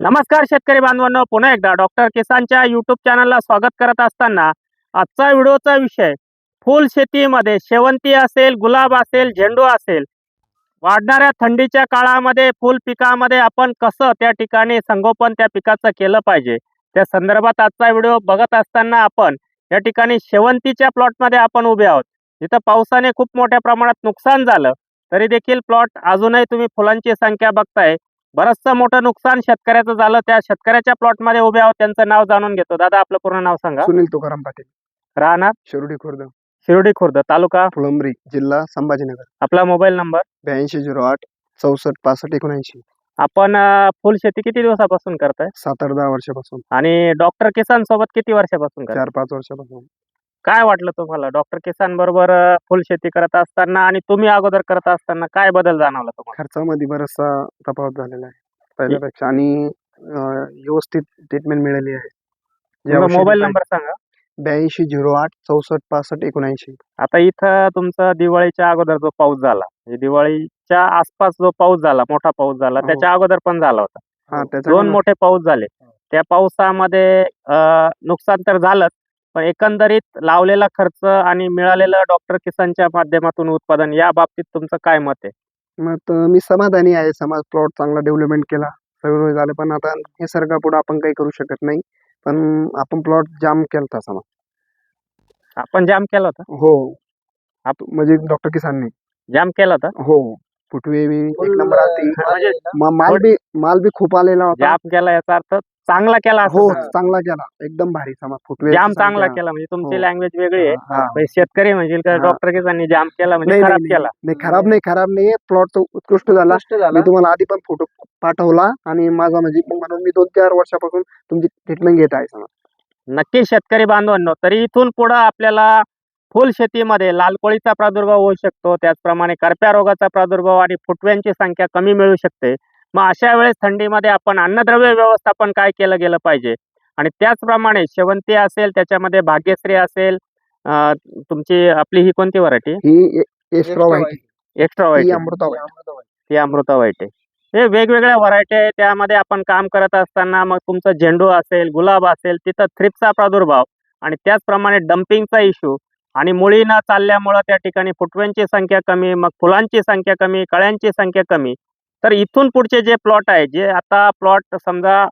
नमस्कार शेतकरी बांधवांनो पुन्हा एकदा डॉक्टर किसानच्या युट्यूब चॅनलला स्वागत करत असताना आजचा व्हिडिओचा विषय फुल शेतीमध्ये शेवंती असेल गुलाब असेल झेंडू असेल वाढणाऱ्या थंडीच्या काळामध्ये फुल पिकामध्ये आपण कसं त्या ठिकाणी संगोपन त्या पिकाचं केलं पाहिजे? त्या संदर्भात आजचा व्हिडिओ बघत असताना आपण या ठिकाणी शेवंतीच्या प्लॉटमध्ये आपण उभे आहोत. इथं पावसाने खूप मोठ्या प्रमाणात नुकसान झालं तरी देखील प्लॉट अजूनही तुम्ही फुलांची संख्या बघताय. बरचसं मोठं नुकसान शेतकऱ्याचं झालं. त्या शेतकऱ्याच्या प्लॉटमध्ये उभे आहोत. त्यांचं नाव जाणून घेतो. दादा आपलं पूर्ण नाव सांगा. सुनील तुकाराम पाटील. राहणार? शिरोडी खुर्द. शिर्डी खुर्द तालुका? फुलंब्री जिल्हा संभाजीनगर. आपला मोबाईल नंबर? ब्याऐंशी झिरो आठ चौसष्ट पासष्ट एकोणऐंशी. आपण अं, फुल शेती किती दिवसापासून करताय? सात आठ दहा वर्षापासून. आणि डॉक्टर किसान सोबत किती वर्षापासून करताय? चार पाच वर्षापासून. काय वाटलं तुम्हाला? डॉक्टर किसान बरोबर अं, फुल शेती करत असताना आणि तुम्ही अगोदर करत असताना काय बदल जाणवला तुम्हाला? खर्चामध्ये बराचसा तफावत झालेला आहे. पहिल्यापेक्षा आणि अं, व्यवस्थित ट्रीटमेंट मिळाली आहे. तुमचा मोबाईल नंबर सांगा. ब्याऐंशी झिरो आठ चौसष्ट पासष्ट एकोणऐंशी. आता इथं तुमचा दिवाळीच्या अगोदर जो पाऊस झाला म्हणजे दिवाळीच्या आसपास जो पाऊस झाला मोठा पाऊस झाला हो. त्याच्या अगोदर पण झाला होता. हा त्याचा दोन मोठे पाऊस झाले. त्या पावसामध्ये अं, नुकसान तर झालंच. पण एकंदरीत लावलेला खर्च आणि मिळालेलं डॉक्टर किसानच्या माध्यमातून उत्पादन या बाबतीत तुमचं काय मत आहे? मग तर मी समाधानी आहे. समाज प्लॉट चांगला डेव्हलपमेंट केला. सगळं झालं. पण आता हे सरकारपुढे आपण काही करू शकत नाही. पण आपण प्लॉट जाम केलता समाज. आपण जाम केला होता? हो. आप- म्हणजे डॉक्टर किसानने. जाम केला होता? हो. फुटवे बी एक नंबर आलती. मा- माल बी माल बी खूप आलेला होता. जाम केला याचा अर्थ चांगला केला हो. चांगला. केला. एकदम भारी समाज फुटवे जाम चांगला केला. म्हणजे तुमची हो. लँग्वेज वेगळी आहे. हा. म्हणजे शेतकरी म्हणतील का हा. डॉक्टर किसाननी जाम केला म्हणजे नाही, खराब नाही, केला. नाही खराब नाही खराब नाही. प्लॉट तो उत्कृष्ट झाला. मी तुम्हाला आधी पण फोटो पाठवला आणि माझा म्हणजे म्हणून मी दोन चार वर्षापासून तुमची ट्रीटमेंट घेत आहे समज नक्की शेतकरी बांधवांनो तरी इथून पुढे आपल्याला फुल शेतीमध्ये लाल कोळीचा प्रादुर्भाव होऊ शकतो. त्याचप्रमाणे करप्या रोगाचा प्रादुर्भाव आणि फुटव्यांची संख्या कमी मिळू शकते. मग अशा वेळेस थंडीमध्ये आपण अन्नद्रव्य व्यवस्थापन काय केलं गेलं पाहिजे? आणि त्याचप्रमाणे शेवंती असेल त्याच्यामध्ये भाग्यश्री असेल तुमची आपली ही कोणती व्हरायटी? ही एक्स्ट्रा व्हाईट एक्स्ट्रा ही व्हाईट अमृता ती अमृता व्हाईट आहे. हे वेगवेगळ्या व्हरायटी आहे त्यामध्ये आपण काम करत असताना मग तुमचं झेंडू असेल गुलाब असेल तिथं थ्रिप्सचा प्रादुर्भाव आणि त्याचप्रमाणे डम्पिंगचा इश्यू आणि मुळी न चालल्यामुळं त्या ठिकाणी फुटव्यांची संख्या कमी मग फुलांची संख्या कमी कळ्यांची संख्या कमी. तर इथून पुढचे जे प्लॉट आहे जे आता प्लॉट समजा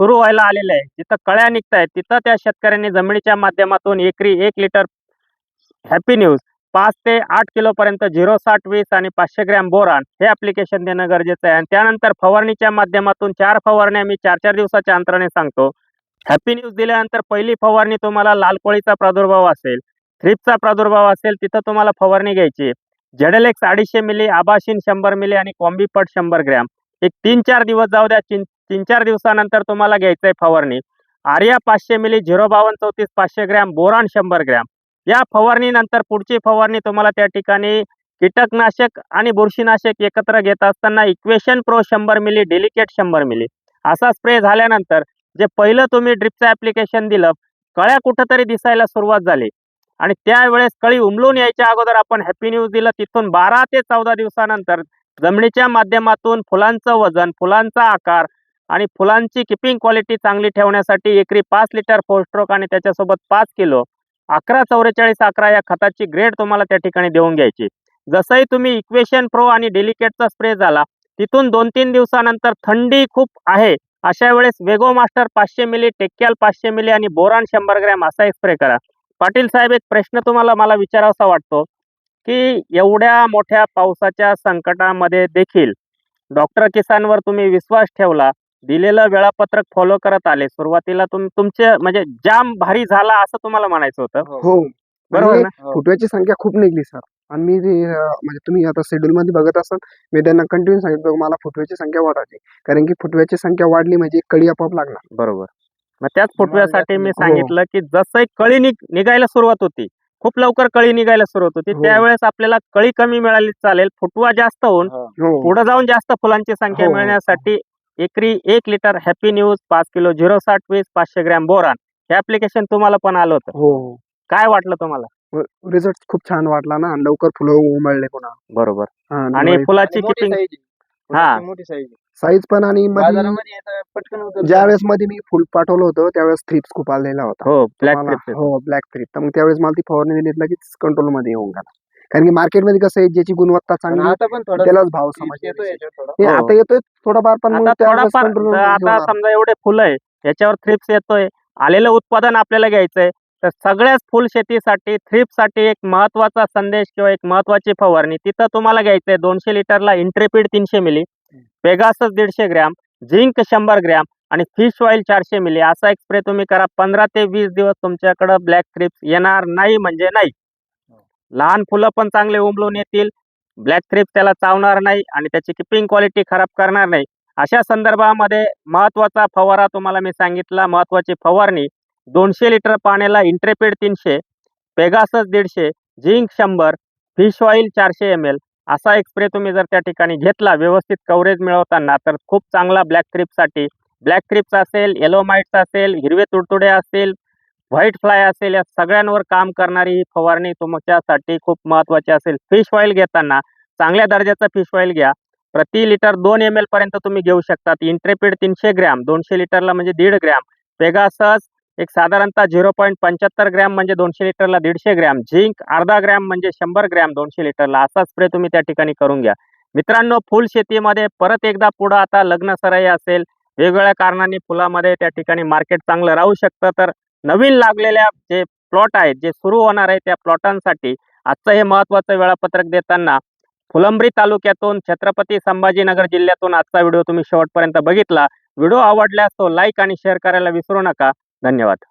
सुरू व्हायला आलेले आहे जिथं कळ्या निघत आहेत तिथं त्या शेतकऱ्यांनी जमिनीच्या माध्यमातून एकरी एक लिटर हॅपी न्यूज पाच ते आठ किलोपर्यंत झिरो साठ वीस आणि पाचशे ग्रॅम बोरान हे ॲप्लिकेशन देणं गरजेचं आहे. आणि त्यानंतर फवारणीच्या माध्यमातून चार फवारण्या मी चार चार दिवसाच्या अंतराने सांगतो. हॅपी न्यूज दिल्यानंतर पहिली फवारणी तुम्हाला लाल कोळीचा प्रादुर्भाव असेल थ्रिपचा प्रादुर्भाव असेल तिथं तुम्हाला फवारणी घ्यायची झेडलेक्स अडीचशे मिली आबाशीन शंभर मिली आणि कॉम्बीपट शंभर ग्रॅम. एक तीन चार दिवस जाऊ द्या तीन तीन चार दिवसानंतर तुम्हाला घ्यायचंय फवारणी. आर्या पाचशे मिली झिरो बावन्न चौतीस पाचशे ग्रॅम बोरान शंभर ग्रॅम. या फवारणीनंतर पुढची फवारणी तुम्हाला त्या ठिकाणी कीटकनाशक आणि बुरशीनाशक एकत्र घेत असताना इक्वेशन प्रो शंभर मिली डेलिकेट शंभर मिली. असा स्प्रे झाल्यानंतर जे पहिलं तुम्ही ड्रिपचं ऍप्लिकेशन दिलं कळ्या कुठंतरी दिसायला सुरुवात झाली. आणि त्यावेळेस कळी उमलून यायच्या अगोदर आपण हॅपी न्यूज दिलं. तिथून बारा ते चौदा दिवसानंतर जमिनीच्या माध्यमातून फुलांचं वजन फुलांचा आकार आणि फुलांची किपिंग क्वालिटी चांगली ठेवण्यासाठी एकरी पाच लिटर फोस्ट्रोक आणि त्याच्यासोबत पाच किलो अकरा चौवेचाळीस अकरा या खताची ग्रेड तुम्हाला त्या ठिकाणी देऊन घ्यायची. जसंही तुम्ही इक्वेशन प्रो आणि डेलिकेटचा स्प्रे झाला तिथून दोन तीन दिवसानंतर थंडी खूप आहे. अशा वेळेस वेगो मास्टर पाचशे मिली टेक्याल पाचशे मिली आणि बोरान शंभर ग्रॅम असा एक स्प्रे करा. पाटील साहेब एक प्रश्न तुम्हाला मला विचारावासा वाटतो की एवढ्या मोठ्या पावसाच्या संकटामध्ये देखील डॉक्टर किसानवर तुम्ही विश्वास ठेवला दिलेलं वेळापत्रक फॉलो करत आले सुरुवातीला तुम तुमचे म्हणजे जाम भारी झाला असं तुम्हाला म्हणायचं होतं? हो. बरोबर म्हणजे ना? फुटव्याची संख्या खूप निघली सर. आणि मी म्हणजे तुम्ही आता शेड्यूल मध्ये बघत असाल मी त्यांना कंटिन्यू सांगितलं मला फुटव्याची संख्या वाढवायची कारण की फुटव्याची संख्या वाढली म्हणजे कळी आपोआप लागणार. बरोबर. मग त्याच फुटव्यासाठी मी हो. सांगितलं की जसं कळी निघ निघायला सुरुवात होती खूप लवकर कळी निघायला सुरुवात होती. हो. त्यावेळेस आपल्याला कळी कमी मिळाली चालेल फुटवा जास्त होऊन हो. पुढे जाऊन जास्त फुलांची संख्या. मिळण्यासाठी एकरी एक लिटर हॅपी न्यूज पाच किलो झिरो साठ वीस पाचशे ग्रॅम बोरान हे ऍप्लिकेशन तुम्हाला पण आलं होतं. हो. काय वाटलं तुम्हाला? रिझल्ट खूप छान वाटला ना. लवकर फुलं उमळले पुन्हा. बरोबर. आणि फुलाची किपिंग हा. मोठी साईज साईज पण आणि मध्ये बाजारामध्ये येतं पटकन उचलतं. ज्यावेळेस मध्ये मी फुल पाठवलं होतं त्यावेळेस थ्रिप्स खूप आलेला होता हो ब्लॅक मला- हो ब्लॅक थ्रिप तर मग त्यावेळेस मला ती फवारणी दिली लगेच कंट्रोलमध्ये येऊन गेला कारण की मार्केटमध्ये कसं आहे ज्याची गुणवत्ता पण चांगली आता पण थोडा त्यालाच भाव येतोय समजतो याच्यात थोडा. हे हो. आता येतोय थोडाफार पण मग आता त्यावेळेस थोडाफार control तर घेऊन आता. समजा एवढे फुलं आहे याच्यावर थ्रिप्स येतोय आलेलं उत्पादन आपल्याला घ्यायचंय तर सगळ्याच फुल शेतीसाठी साठी एक महत्त्वाचा संदेश किंवा एक महत्वाची फवारणी तिथं तुम्हाला घ्यायचंय दोनशे लिटरला इंट्रेपिड तीनशे मिली पेगासस दीडशे ग्रॅम झिंक शंभर ग्रॅम आणि फिश ऑइल चारशे मिली. असा एक स्प्रे तुम्ही करा. पंधरा ते वीस दिवस तुमच्याकडं ब्लॅक थ्रिप्स येणार नाही म्हणजे नाही. लहान फुलं पण चांगले उमलून येतील. ब्लॅक थ्रिप्स त्याला चावणार नाही आणि त्याची किपिंग क्वालिटी खराब करणार नाही. अशा संदर्भामध्ये महत्त्वाचा फवारा तुम्हाला मी सांगितला. महत्वाची फवारणी दोनशे लिटर पाण्याला इंट्रेपेड तीनशे पेगासस दीडशे झिंक शंभर फिश ऑइल चारशे एम एल असा एक स्प्रे तुम्ही जर त्या ठिकाणी घेतला व्यवस्थित कव्हरेज मिळवताना तर खूप चांगला ब्लॅक थ्रिप्ससाठी ब्लॅक क्रिप्स असेल येलो माइट्स असेल हिरवे तुडतुडे असेल व्हाईट फ्लाय असेल या सगळ्यांवर काम करणारी ही फवारणी तुमच्यासाठी खूप महत्वाची असेल. फिश ऑइल घेताना चांगल्या दर्जाचा फिश ऑइल घ्या. प्रति लिटर दोन एम एल पर्यंत तुम्ही घेऊ शकतात. इंट्रेपीड तीनशे ग्रॅम दोनशे लिटरला म्हणजे दीड ग्रॅम. पेगासस एक साधारणतः झिरो पॉईंट पंच्याहत्तर ग्रॅम म्हणजे दोनशे लिटरला दीडशे ग्रॅम झिंक अर्धा ग्रॅम म्हणजे शंभर ग्रॅम दोनशे लिटरला. असा स्प्रे तुम्ही त्या ठिकाणी करून घ्या. मित्रांनो फुल शेतीमध्ये परत एकदा पुढं आता लग्न सराई असेल वेगवेगळ्या कारणांनी फुलामध्ये त्या ठिकाणी मार्केट चांगलं राहू शकतं. तर नवीन लागलेल्या जे प्लॉट आहेत जे सुरू होणार आहे त्या प्लॉटांसाठी आजचं हे महत्वाचं वेळापत्रक देताना फुलंब्री तालुक्यातून छत्रपती संभाजीनगर जिल्ह्यातून आजचा व्हिडिओ तुम्ही शेवटपर्यंत बघितला. व्हिडिओ आवडल्यास तो लाईक आणि शेअर करायला विसरू नका. धन्यवाद.